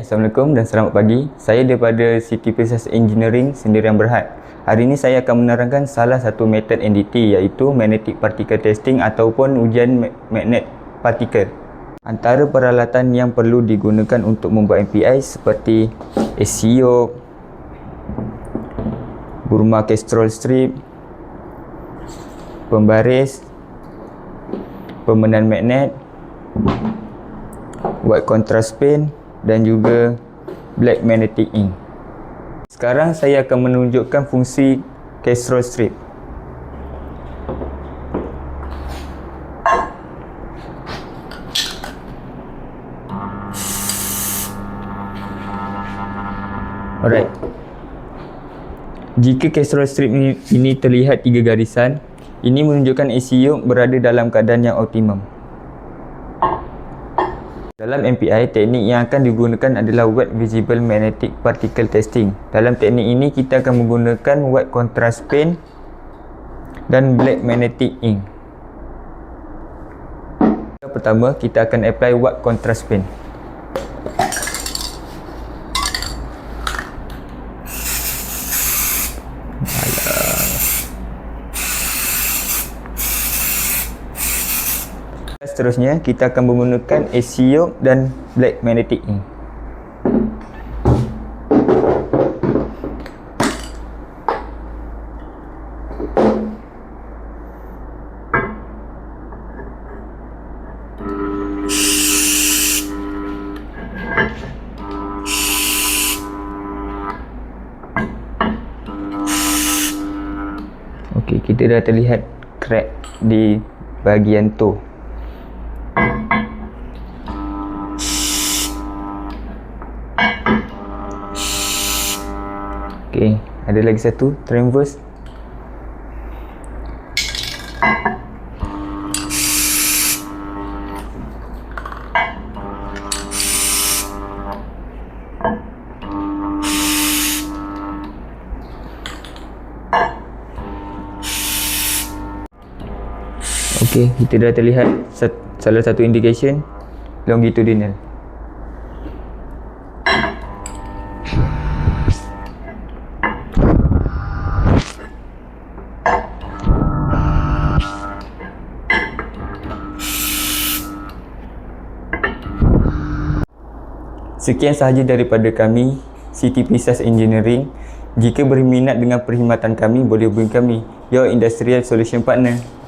Assalamualaikum dan selamat pagi. Saya daripada City Process Engineering Sendirian Berhad. Hari ini saya akan menerangkan salah satu metod NDT iaitu Magnetic Particle Testing ataupun ujian ma- magnet partikel. Antara peralatan yang perlu digunakan untuk membuat MPI seperti SCO, Burma Kestrel Strip, pembaris, pemenan magnet, white contrast pen dan juga black magnetic ink. Sekarang saya akan menunjukkan fungsi Kestrel strip. Alright. Jika Kestrel strip ini, ini terlihat tiga garisan, ini menunjukkan ACU berada dalam keadaan yang optimum. Dalam MPI, teknik yang akan digunakan adalah Wet Visible Magnetic Particle Testing. Dalam teknik ini, kita akan menggunakan White Contrast Pen dan Black Magnetic Ink. Pertama, kita akan apply White Contrast Pen. Seterusnya, kita akan menggunakan ACO dan Black Magnetic Ink. Okey, kita dah terlihat crack di bahagian toe. Okey, ada lagi satu transverse. Okey, kita dah terlihat salah satu indication longitudinal. Sekian sahaja daripada kami City Pisces Engineering. Jika berminat dengan perkhidmatan kami, boleh hubungi kami. Your Industrial Solution Partner.